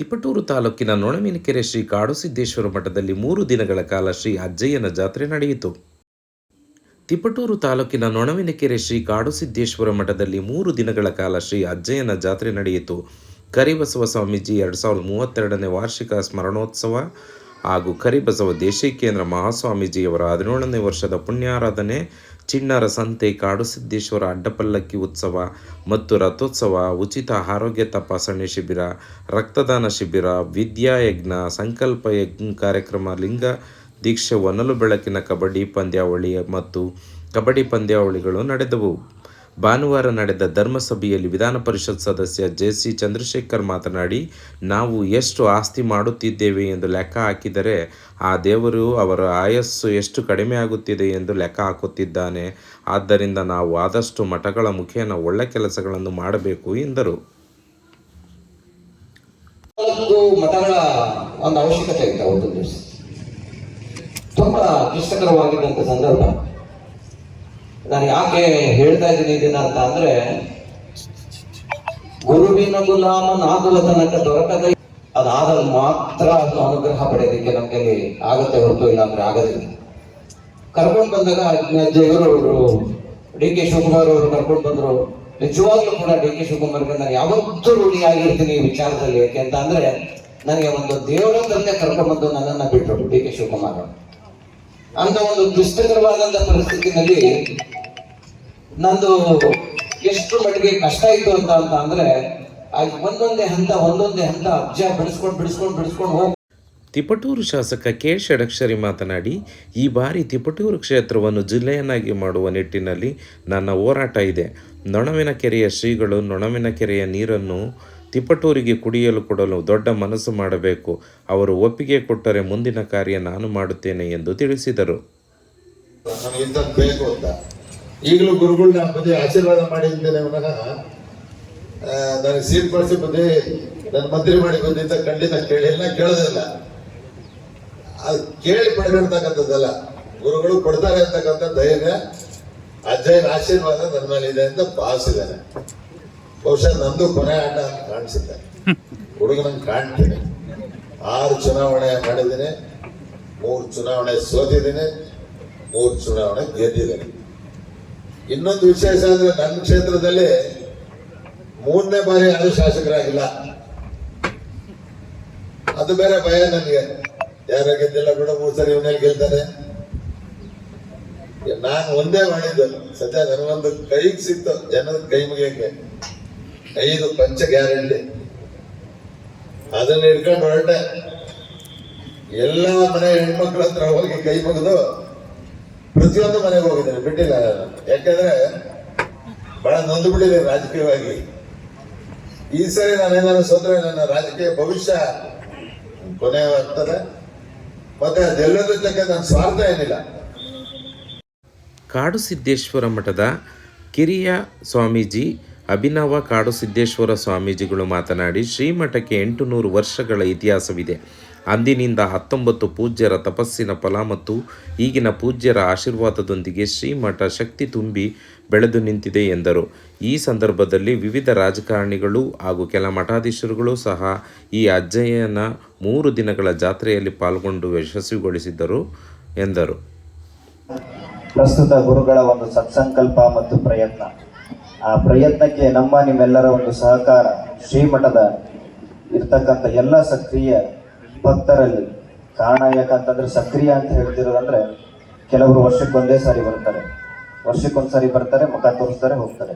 ತಿಪಟೂರು ತಾಲೂಕಿನ ನೊಣಮಿನಕೆರೆ ಶ್ರೀ ಕಾಡುಸಿದ್ದೇಶ್ವರ ಮಠದಲ್ಲಿ ಮೂರು ದಿನಗಳ ಕಾಲ ಶ್ರೀ ಅಜ್ಜಯ್ಯನ ಜಾತ್ರೆ ನಡೆಯಿತು. ತಿಪಟೂರು ತಾಲೂಕಿನ ನೊಣವಿನಕೆರೆ ಶ್ರೀ ಕಾಡುಸಿದ್ದೇಶ್ವರ ಮಠದಲ್ಲಿ ಮೂರು ದಿನಗಳ ಕಾಲ ಶ್ರೀ ಅಜ್ಜಯ್ಯನ ಜಾತ್ರೆ ನಡೆಯಿತು. ಕರಿಬಸವ ಸ್ವಾಮೀಜಿ ಎರಡು ಸಾವಿರದ ಮೂವತ್ತೆರಡನೇ ವಾರ್ಷಿಕ ಸ್ಮರಣೋತ್ಸವ ಹಾಗೂ ಕರಿಬಸವ ದೇಶೀಕೇಂದ್ರ ಮಹಾಸ್ವಾಮೀಜಿಯವರ ಹದಿನೇಳನೇ ವರ್ಷದ ಪುಣ್ಯಾರಾಧನೆ ಚಿಣ್ಣರ ಸಂತೆ ಕಾಡುಸಿದ್ದೇಶ್ವರ ಅಡ್ಡಪಲ್ಲಕ್ಕಿ ಉತ್ಸವ ಮತ್ತು ರಥೋತ್ಸವ, ಉಚಿತ ಆರೋಗ್ಯ ತಪಾಸಣೆ ಶಿಬಿರ, ರಕ್ತದಾನ ಶಿಬಿರ, ವಿದ್ಯಾಯಜ್ಞ, ಸಂಕಲ್ಪ ಯಜ್ಞ ಕಾರ್ಯಕ್ರಮ, ಲಿಂಗ ದೀಕ್ಷೆ, ಒನಲು ಬೆಳಕಿನ ಕಬಡ್ಡಿ ಪಂದ್ಯಾವಳಿ ಮತ್ತು ಕಬಡ್ಡಿ ಪಂದ್ಯಾವಳಿಗಳು ನಡೆದವು. ಭಾನುವಾರ ನಡೆದ ಧರ್ಮಸಭೆಯಲ್ಲಿ ವಿಧಾನ ಪರಿಷತ್ ಸದಸ್ಯ ಜೆ ಸಿ ಚಂದ್ರಶೇಖರ್ ಮಾತನಾಡಿ, ನಾವು ಎಷ್ಟು ಆಸ್ತಿ ಮಾಡುತ್ತಿದ್ದೇವೆ ಎಂದು ಲೆಕ್ಕ ಹಾಕಿದರೆ, ಆ ದೇವರು ಅವರ ಆಯಸ್ಸು ಎಷ್ಟು ಕಡಿಮೆ ಆಗುತ್ತಿದೆ ಎಂದು ಲೆಕ್ಕ ಹಾಕುತ್ತಿದ್ದಾನೆ. ಆದ್ದರಿಂದ ನಾವು ಆದಷ್ಟು ಮಠಗಳ ಮುಖೇನ ಒಳ್ಳೆ ಕೆಲಸಗಳನ್ನು ಮಾಡಬೇಕು, ಎಂದರು. ಮಠಗಳ ಒಂದು ಅವಶ್ಯಕತೆ ದಿವಸ. ತುಂಬಾ ಕ್ಲಿಷ್ಟಕರವಾಗಿದ್ದಂಥ ಸಂದರ್ಭ. ನಾನು ಯಾಕೆ ಹೇಳ್ತಾ ಇದ್ದೀನಿ ಇದನ್ನ ಅಂತ ಅಂದ್ರೆ, ಗುರುವಿನ ಗುಲಾಮನಾಗುವ ತನಕ ದೊರಕದ ಅದಾದ ಮಾತ್ರ ಅದನ್ನು ಅನುಗ್ರಹ ಪಡೆಯೋದಕ್ಕೆ ನಮಗೆ ಆಗತ್ತೆ ಹೊರತು ಇಲ್ಲ ಅಂದ್ರೆ ಆಗದಿಲ್ಲ. ಕರ್ಕೊಂಡು ಬಂದಾಗ ಅವರು, ಡಿ ಕೆ ಶಿವಕುಮಾರ್ ಅವರು ಕರ್ಕೊಂಡು ಬಂದ್ರು. ನಿಜವಾಗ್ಲೂ ಕೂಡ ಡಿ ಕೆ ಶಿವಕುಮಾರ್ಗೆ ನಾನು ಯಾವತ್ತೂ ಋಣಿಯಾಗಿರ್ತೀನಿ ಈ ವಿಚಾರದಲ್ಲಿ. ಯಾಕೆ ಅಂತ ಅಂದ್ರೆ, ನನಗೆ ಒಂದು ದೇವರಂದಲ್ಲೇ ಕರ್ಕೊಂಡು ಬಂದು ನನ್ನನ್ನ ಬಿಟ್ಟರು ಡಿ ಕೆ ಶಿವಕುಮಾರ್. ಅಂತ ಒಂದು ದುಷ್ಟಕರವಾದಂತಹ ಪರಿಸ್ಥಿತಿನಲ್ಲಿ ನಂದು ಎಷ್ಟು ಮಟ್ಟಿಗೆ ಕಷ್ಟ ಇತ್ತು ಅಂತ ಅಂತ ಅಂದ್ರೆ ಒಂದೊಂದೇ ಹಂತ ಒಂದೊಂದೇ ಹಂತ ಅಜ್ಜ ಬಿಡಿಸ್ಕೊಂಡು ಬಿಡಿಸ್ಕೊಂಡು ಬಿಡಿಸ್ಕೊಂಡು ಹೋಗಿ ತಿಪಟೂರು ಶಾಸಕ ಕೆ ಷಡಕ್ಷರಿ ಮಾತನಾಡಿ ಈ ಬಾರಿ ತಿಪಟೂರು ಕ್ಷೇತ್ರವನ್ನು ಜಿಲ್ಲೆಯನ್ನಾಗಿ ಮಾಡುವ ನಿಟ್ಟಿನಲ್ಲಿ ನನ್ನ ಹೋರಾಟ ಇದೆ. ನೊಣವಿನ ಕೆರೆಯ ಶ್ರೀಗಳು ನೊಣವಿನ ಕೆರೆಯ ನೀರನ್ನು ತಿಪಟೂರಿಗೆ ಕುಡಿಯಲು ಕೊಡಲು ದೊಡ್ಡ ಮನಸ್ಸು ಮಾಡಬೇಕು. ಅವರು ಒಪ್ಪಿಗೆ ಕೊಟ್ಟರೆ ಮುಂದಿನ ಕಾರ್ಯ ನಾನು ಮಾಡುತ್ತೇನೆ ಎಂದು ತಿಳಿಸಿದರು. ಈಗಲೂ ಗುರುಗಳನ್ನ ಬದಿ ಆಶೀರ್ವಾದ ಮಾಡಿದ್ದೇನೆ ವಿನಃ ಆ, ನನಗೆ ಸೀಟ್ ಬಳಸಿ ಬುದ್ಧಿ ನನ್ನ ಮಂತ್ರಿ ಮಾಡಿ ಬಂದಿದ್ದ ಖಂಡಿತ ಕೇಳಿಲ್ಲ ಕೇಳೋದಿಲ್ಲ ಅದು ಕೇಳಿ ಪಡೆದಿರ್ತಕ್ಕಂಥದ್ದಲ್ಲ ಗುರುಗಳು ಕೊಡ್ತಾರೆ ಅಂತಕ್ಕಂಥ ಧೈರ್ಯ ಅಜ್ಜಯ್ಯನ ಆಶೀರ್ವಾದ ನನ್ನ ಮೇಲೆ ಇದೆ ಅಂತ ಭಾವಿಸಿದ್ದಾನೆ. ಬಹುಶಃ ನಂದು ಕೊನೆ ಆಟ ಅಂತ ಕಾಣಿಸುತ್ತೆ. ಕಾಣ್ತೀನಿ. ಆರು ಚುನಾವಣೆ ಮಾಡಿದ್ದೀನಿ ಮೂರು ಚುನಾವಣೆ ಸೋತಿದ್ದೀನಿ ಮೂರು ಚುನಾವಣೆ ಗೆದ್ದಿದ್ದೀನಿ. ಇನ್ನೊಂದು ವಿಶೇಷ ಅಂದ್ರೆ ನನ್ನ ಕ್ಷೇತ್ರದಲ್ಲಿ ಮೂರನೇ ಬಾರಿ ಯಾರು ಶಾಸಕರಾಗಿಲ್ಲ ಅದು ಬೇರೆ ಭಯ ನನಗೆ. ಯಾರು ಗೆದ್ದಿಲ್ಲ ಕೂಡ ಮೂರು ಸರಿ ಇವನಲ್ಲಿ ಗೆಲ್ತಾರೆ ನಾನು ಒಂದೇ ಮಾಡಿದ್ದು. ಸದ್ಯ ನನಗೊಂದು ಕೈಗೆ ಸಿಕ್ತು. ಜನದ ಕೈ ಮುಗಿಯಕ್ಕೆ ಐದು ಪಂಚ ಗ್ಯಾರಂಟಿ. ಅದನ್ನ ಹಿಡ್ಕೊಂಡು ಹೊರಟೆ. ಎಲ್ಲ ಮನೆ ಹೆಣ್ಮಕ್ಳ ಹತ್ರ ಹೋಗಿ ಕೈ ಮುಗಿದು ಪ್ರತಿಯೊಂದು ಮನೆಗೆ ಹೋಗಿದ್ದಾರೆ ಬಿಟ್ಟಿಲ್ಲ. ಯಾಕಂದ್ರೆ ಬಹಳ ನೊಂದು ಬಿಡಿದೆ ರಾಜಕೀಯವಾಗಿ. ಈ ಸರಿ ನಾನೇನಾದ್ರು ಸೋತ್ರೆ ನನ್ನ ರಾಜಕೀಯ ಭವಿಷ್ಯ ಕೊನೆ ಆಗ್ತದೆ. ಮತ್ತೆ ಅದೆಲ್ಲದ ಜೊತೆ ನನ್ನ ಸ್ವಾರ್ಥ ಏನಿಲ್ಲ. ಕಾಡು ಸಿದ್ದೇಶ್ವರ ಮಠದ ಕಿರಿಯ ಸ್ವಾಮೀಜಿ ಅಭಿನವ ಕಾಡುಸಿದ್ದೇಶ್ವರ ಸ್ವಾಮೀಜಿಗಳು ಮಾತನಾಡಿ ಶ್ರೀಮಠಕ್ಕೆ ಎಂಟು ನೂರು ವರ್ಷಗಳ ಇತಿಹಾಸವಿದೆ. ಅಂದಿನಿಂದ ಹತ್ತೊಂಬತ್ತು ಪೂಜ್ಯರ ತಪಸ್ಸಿನ ಫಲ ಮತ್ತು ಈಗಿನ ಪೂಜ್ಯರ ಆಶೀರ್ವಾದದೊಂದಿಗೆ ಶ್ರೀಮಠ ಶಕ್ತಿ ತುಂಬಿ ಬೆಳೆದು ನಿಂತಿದೆ ಎಂದರು. ಈ ಸಂದರ್ಭದಲ್ಲಿ ವಿವಿಧ ರಾಜಕಾರಣಿಗಳು ಹಾಗೂ ಕೆಲ ಮಠಾಧೀಶರುಗಳು ಸಹ ಈ ಅಜ್ಜಯ್ಯನ ಮೂರು ದಿನಗಳ ಜಾತ್ರೆಯಲ್ಲಿ ಪಾಲ್ಗೊಂಡು ಯಶಸ್ವಿಗೊಳಿಸಿದ್ದರು ಎಂದರು. ಪ್ರಸ್ತುತ ಗುರುಗಳ ಒಂದು ಸತ್ಸಂಕಲ್ಪ ಮತ್ತು ಪ್ರಯತ್ನ. ಆ ಪ್ರಯತ್ನಕ್ಕೆ ನಮ್ಮ ನಿಮ್ಮೆಲ್ಲರ ಒಂದು ಸಹಕಾರ ಶ್ರೀಮಠದ ಇರ್ತಕ್ಕಂಥ ಎಲ್ಲ ಸಕ್ರಿಯ ಭಕ್ತರಲ್ಲಿ ಕಾರಣ ಯಾಕಂತಂದ್ರೆ ಸಕ್ರಿಯ ಅಂತ ಹೇಳ್ತಿರೋದಂದ್ರೆ ಕೆಲವರು ವರ್ಷಕ್ಕೊಂದೇ ಸಾರಿ ಬರ್ತಾರೆ. ವರ್ಷಕ್ಕೊಂದು ಸಾರಿ ಬರ್ತಾರೆ, ಮುಖ ತೋರಿಸ್ತಾರೆ, ಹೋಗ್ತಾರೆ.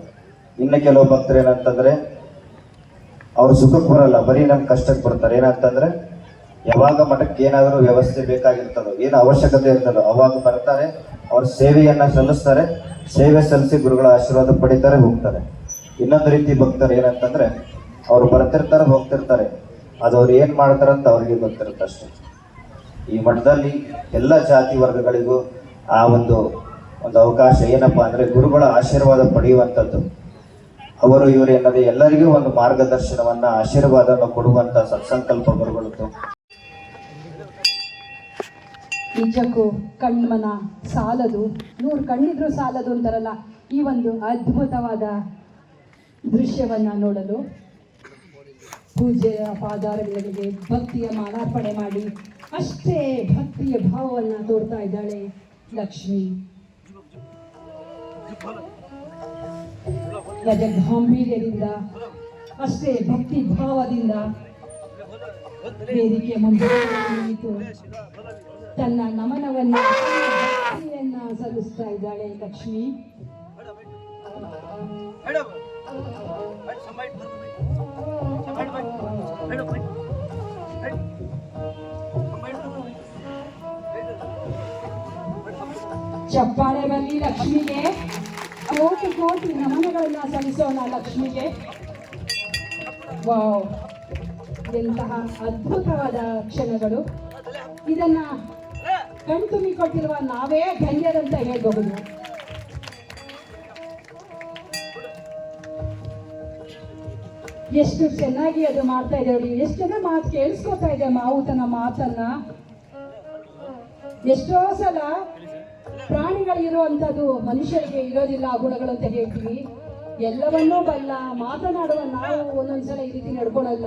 ಇನ್ನು ಕೆಲವು ಭಕ್ತರು ಏನಂತಂದ್ರೆ ಅವ್ರು ಸುಖಕ್ಕೆ ಬರಲ್ಲ, ಬರೀ ನಮ್ಗೆ ಕಷ್ಟಕ್ಕೆ ಬರ್ತಾರೆ. ಏನಂತಂದ್ರೆ ಯಾವಾಗ ಮಠಕ್ಕೆ ಏನಾದರೂ ವ್ಯವಸ್ಥೆ ಬೇಕಾಗಿರ್ತದೋ, ಏನು ಅವಶ್ಯಕತೆ ಇರ್ತದೋ, ಅವಾಗ ಬರ್ತಾರೆ, ಅವ್ರ ಸೇವೆಯನ್ನ ಸಲ್ಲಿಸ್ತಾರೆ, ಸೇವೆ ಸಲ್ಲಿಸಿ ಗುರುಗಳ ಆಶೀರ್ವಾದ ಪಡಿತಾರೆ, ಹೋಗ್ತಾರೆ. ಇನ್ನೊಂದು ರೀತಿ ಭಕ್ತರು ಏನಂತಂದ್ರೆ ಅವ್ರು ಬರ್ತಿರ್ತಾರೆ, ಹೋಗ್ತಿರ್ತಾರೆ. ಅದು ಅವ್ರು ಏನು ಮಾಡ್ತಾರಂತ ಅವ್ರಿಗೆ ಗೊತ್ತಿರುತ್ತೆ ಅಷ್ಟೇ. ಈ ಮಠದಲ್ಲಿ ಎಲ್ಲ ಜಾತಿ ವರ್ಗಗಳಿಗೂ ಆ ಒಂದು ಒಂದು ಅವಕಾಶ ಏನಪ್ಪಾ ಅಂದ್ರೆ ಗುರುಗಳ ಆಶೀರ್ವಾದ ಪಡೆಯುವಂಥದ್ದು. ಅವರು ಇವರು ಎನ್ನದೆ ಎಲ್ಲರಿಗೂ ಒಂದು ಮಾರ್ಗದರ್ಶನವನ್ನ, ಆಶೀರ್ವಾದವನ್ನು ಕೊಡುವಂತ ಸತ್ಸಂಕಲ್ಪ ಗುರುಗಳದ್ದು. ನಿಜಕ್ಕೂ ಕಣ್ಮನ ಸಾಲದು, ನೂರು ಕಣ್ಣಿದ್ರೂ ಸಾಲದು ಅಂತಾರಲ್ಲ, ಈ ಒಂದು ಅದ್ಭುತವಾದ ದೃಶ್ಯವನ್ನ ನೋಡಲು. ಪೂಜೆಯ ಪಾದಾರಗಳಿಗೆ ಭಕ್ತಿಯ ಮಾಲಾರ್ಪಣೆ ಮಾಡಿ ಅಷ್ಟೇ ಭಕ್ತಿಯ ಭಾವವನ್ನು ತೋರ್ತಾ ಇದ್ದಾಳೆ ಲಕ್ಷ್ಮಿ ಗಜ ಗಾಂಭೀರ್ಯದಿಂದ ಅಷ್ಟೇ ಭಕ್ತಿ ಭಾವದಿಂದ ವೇದಿಕೆ ಮುಂದೆ ನಿಂತು ತನ್ನ ನಮನವನ್ನ ಸಲ್ಲಿಸ್ತಾ ಇದ್ದಾಳೆ ಲಕ್ಷ್ಮಿ ಚಪ್ಪಾಳೆ ಬರಲಿ ಲಕ್ಷ್ಮಿಗೆ. ಕೋಟಿ ಕೋಟಿ ನಮನಗಳನ್ನ ಸಲ್ಲಿಸೋಣ ಲಕ್ಷ್ಮಿಗೆ. ವಾವ್. ಎಂತಹ ಅದ್ಭುತವಾದ ಕ್ಷಣಗಳು. ಇದನ್ನ ಕಣ್ತುಂಬಿಕೊಟ್ಟಿರುವ ನಾವೇ ಧನ್ಯರಂತ ಹೇಳಬಹುದು. ಎಷ್ಟು ಚೆನ್ನಾಗಿ ಅದು ಮಾಡ್ತಾ ಇದೆ ನೋಡಿ. ಎಷ್ಟು ಜನ ಮಾತು ಕೇಳಿಸ್ಕೊತಾ ಇದೆ ಮಾವು ತನ್ನ ಮಾತನ್ನ. ಎಷ್ಟೋ ಸಲ ಪ್ರಾಣಿಗಳಿರುವಂಥದ್ದು ಮನುಷ್ಯರಿಗೆ ಇರೋದಿಲ್ಲ ಆ ಗುಣಗಳು ಅಂತ ಹೇಳ್ತೀವಿ. ಎಲ್ಲವನ್ನೂ ಬಲ್ಲ, ಮಾತನಾಡುವ ನಾವು ಒಂದೊಂದ್ಸಲ ಈ ರೀತಿ ನಡ್ಕೊಳಲ್ಲ.